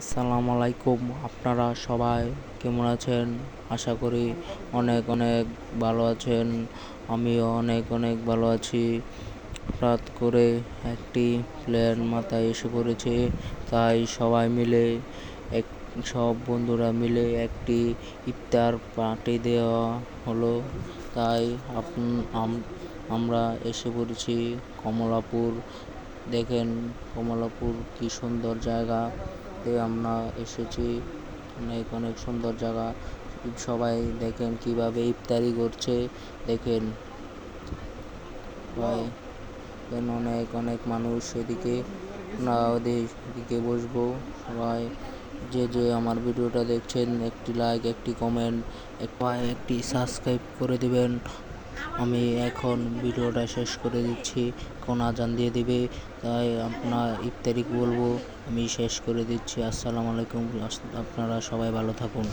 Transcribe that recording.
আসসালামু আলাইকুম আপনারা সবাই কেমন আছেন? আশা করি অনেক অনেক ভালো আছেন। আমিও অনেক অনেক ভালো আছি। হঠাৎ করে একটি প্ল্যান মাথায় এসে পড়েছে। তাই সবাই মিলে এক, সব বন্ধুরা মিলে একটি ইফতার পার্টি দেওয়া হলো। তাই আমরা এসে পড়েছি কমলাপুর। দেখেন কমলাপুর কি সুন্দর জায়গা। তে আমরা এসেছি। অনেক অনেক সুন্দর জায়গা। সবাই দেখেন কীভাবে ইফতারি করছে। দেখেন। দেখেন অনেক অনেক মানুষ এদিকে। ওদের এদিকে বসবো। সবাই যে যে আমার ভিডিওটা দেখছেন, একটি লাইক একটি কমেন্ট একটি সাবস্ক্রাইব করে দিবেন। আমি এখন ভিডিওটা শেষ করে দিচ্ছি। কোন আজান দিয়ে দিবে, তাই আপনার ইফতারি বলব, আমি শেষ করে দিচ্ছি। আসসালামু আলাইকুম, আপনারা সবাই ভালো থাকুন।